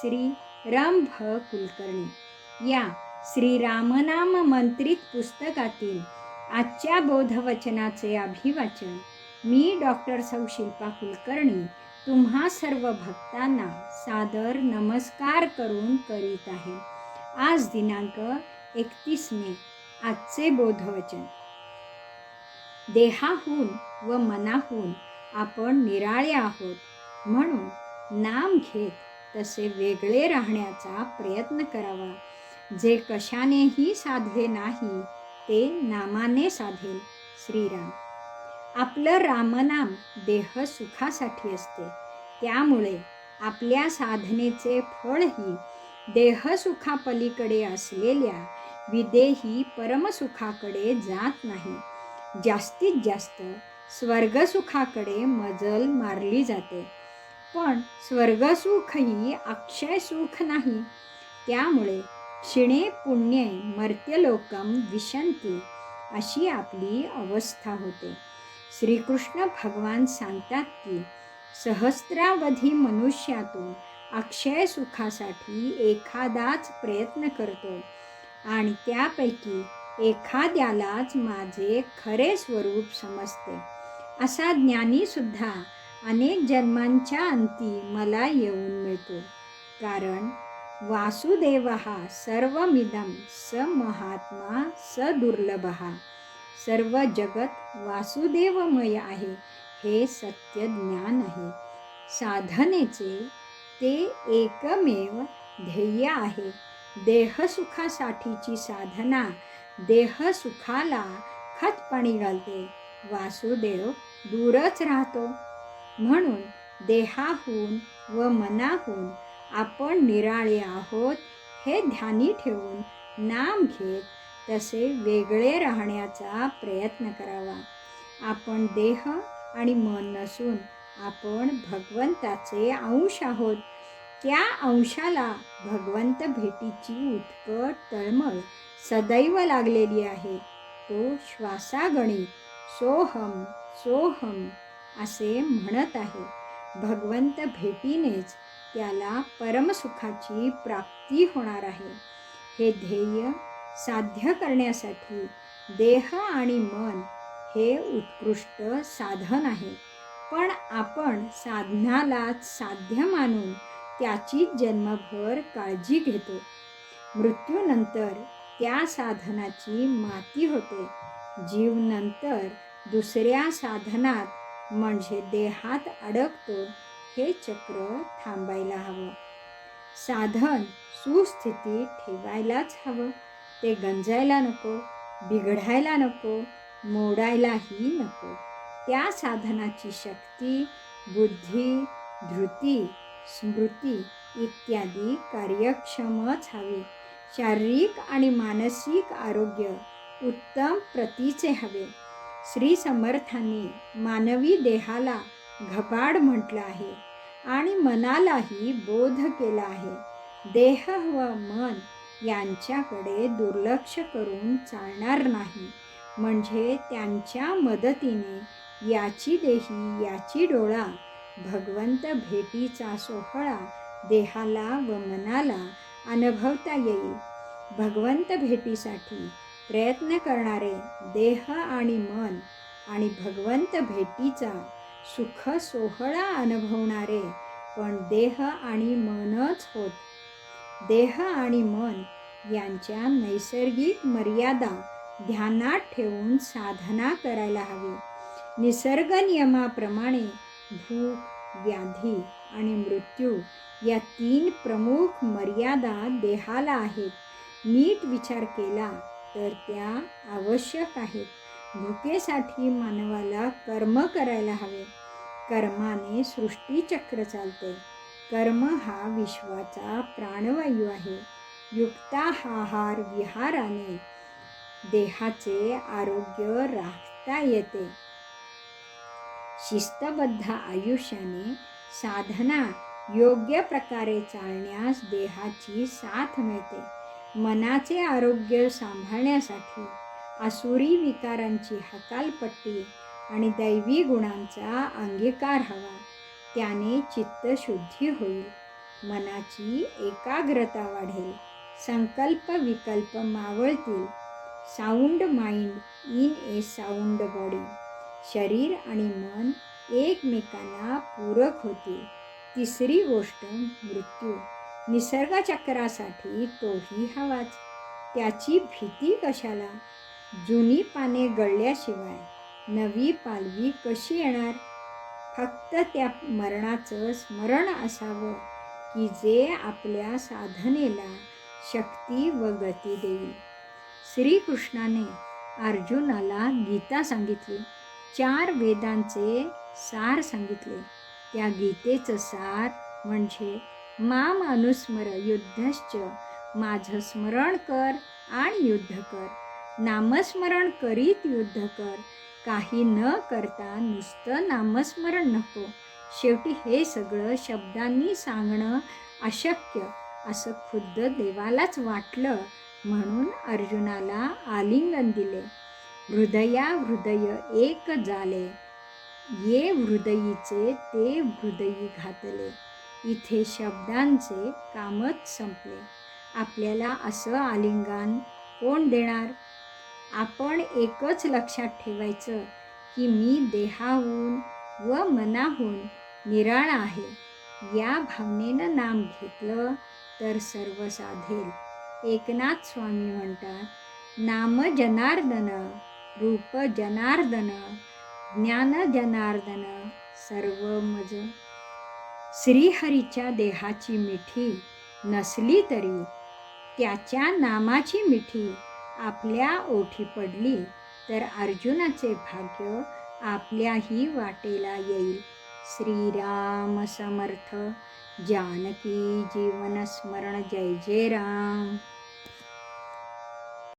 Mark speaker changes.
Speaker 1: श्री रम भ. कुलकर्णी. या श्री रामनाम मंत्रित पुस्तकातील आजच्या बोधवचनाचे अभिवाचन मी डॉक्टर सौ शिल्पा कुलकर्णी तुम्हा सर्व भक्तांना सादर नमस्कार करून करीत आहे. आज दिनांक एकतीस मे आजचे बोधवचन. देहाहून व मनाहून आपण निराळे आहोत म्हणून नाम घेत तसे वेगळे राहण्याचा प्रयत्न करावा. जे कशानेही साधले नाही ते नामाने साधेल श्रीराम. आपलं रामनाम देह सुखासाठी असते. त्यामुळे आपल्या साधनेचे फळही देहसुखापलीकडे असलेल्या विदेही परमसुखाकडे जात नाही. जास्तीत जास्त स्वर्गसुखाकडे मजल मारली जाते. पण स्वर्गसुखही अक्षय सुख नाही. त्यामुळे क्षिणे पुण्ये मर्त्यलोकम विशंती अशी आपली अवस्था होते. श्रीकृष्ण भगवान सांगतात की सहस्रावधी मनुष्यातून अक्षय सुखासाठी एखादाच प्रयत्न करतो आणि त्यापैकी एखाद्यालाच माझे खरे स्वरूप समजते. असा ज्ञानीसुद्धा अनेक जन्मांच्या अंती मला येऊन मिळतो. कारण वासुदेव हा सर्वमिदम स महात्मा स दुर्लभ सर्व जगत वासुदेवमय आहे हे सत्य ज्ञान आहे. साधनेचे ते एकमेव ध्येय आहे. देहसुखासाठीची साधना देहसुखाला खतपणी घालते. वासुदेव दूरच राहतो. म्हणून देहाहून व मनाहून आपण निराळे आहोत हे ध्यानी ठेवून नाम घेत तसे वेगळे राहण्याचा प्रयत्न करावा. आपण देह आणि मन नसून आपण भगवंताचे अंश आहोत. त्या अंशाला भगवंत भेटीची उत्कट तळमळ सदैव लागलेली आहे. तो श्वासागणी सोहम सोहम असे म्हणत आहे. भगवंत भेटीनेच त्याला परमसुखाची प्राप्ती होणार आहे. हे ध्येय साध्य करण्यासाठी देह आणि मन हे उत्कृष्ट साधन आहे. पण आपण साधनालाच साध्य मानून त्याची जन्मभर काळजी घेतो. मृत्यूनंतर त्या साधनाची माती होते. जीव नंतर दुसऱ्या साधनात म्हणजे देहात अडकतो हे चक्र थांबायला हवं. साधन सुस्थिती ठेवायलाच हवं. ते गंजायला नको बिघडायला नको मोडायलाही नको. त्या साधनाची शक्ती बुद्धी धृती स्मृती इत्यादी कार्यक्षमच हवी. शारीरिक आणि मानसिक आरोग्य उत्तम प्रतीचे हवे. श्री समर्थांनी मानवी देहाला घपाड म्हटलं आहे आणि मनालाही बोध केला आहे. देह व मन यांच्याकडे दुर्लक्ष करून चालणार नाही. म्हणजे त्यांच्या मदतीने याची देही याची डोळा भगवंत भेटीचा सोहळा देहाला व मनाला अनुभवता येईल. भगवंत भेटीसाठी प्रयत्न करणारे देह आणि मन आणि भगवंत भेटीचा सुख सोहळा अनुभवणारे पण देह आणि मनच होत. देह आणि मन यांच्या नैसर्गिक मर्यादा ध्यानात ठेवून साधना करायला हवी. निसर्ग नियमाप्रमाणे भूक व्याधी आणि मृत्यू या तीन प्रमुख मर्यादा देहाला आहेत. नीट विचार केला तर त्या आवश्यक आहेत. भुकेसाठी मानवाला कर्म करायला हवे. कर्माने सृष्टीचक्र चालते. कर्म हा विश्वाचा प्राणवायू आहे. युक्ताहार विहाराने देहाचे आरोग्य राखता येते. शिस्तबद्ध आयुष्याने साधना योग्य प्रकारे चालण्यास देहाची साथ मिळते. मनाचे आरोग्य सांभाळण्यासाठी आसुरी विकारांची हकालपट्टी आणि दैवी गुणांचा अंगीकार हवा. त्याने चित्तशुद्धी होईल. मनाची एकाग्रता वाढेल. संकल्प विकल्प मावळतील. Sound mind in a sound body. शरीर आणि मन एकमेकांना पूरक होतील. तिसरी गोष्ट मृत्यू. निसर्गचक्रासाठी तोही हवाच. त्याची भीती कशाला? जुनी पाने गळल्याशिवाय नवी पालवी कशी येणार? फक्त त्या मरणाचं स्मरण असावं की जे आपल्या साधनेला शक्ती व गती देईल. श्रीकृष्णाने अर्जुनाला गीता सांगितली. चार वेदांचे सार सांगितले. त्या गीतेचं सार म्हणजे माम अनुस्मर युद्धश्च माझं स्मरण कर आणि युद्ध कर. नामस्मरण करीत युद्ध कर. काही न करता नुसतं नामस्मरण नको. शेवटी हे सगळं शब्दांनी सांगणं अशक्य असं खुद्द देवालाच वाटलं म्हणून अर्जुनाला आलिंगन दिले. हृदया हृदय एक झाले. ये हृदयीचे ते हृदयी घातले. इथे शब्दांचे कामच संपले. आपल्याला असं आलिंगन कोण देणार? आपण एकच लक्षात ठेवायचं की मी देहाहून व मनाहून निराळा आहे. या भावनेनं नाम घेतलं तर सर्व साधेल. एकनाथ स्वामी म्हणतात नाम जनार्दन रूप जनार्दन ज्ञान जनार्दन सर्व मज श्रीहरीच्या देहाची मिठी नसली तरी त्याच्या नामाची मिठी आपल्या ओठी पडली तर अर्जुनाचे भाग्य आपल्याही वाटेला येईल. श्रीराम समर्थ जानकी जीवन स्मरण जय जय राम.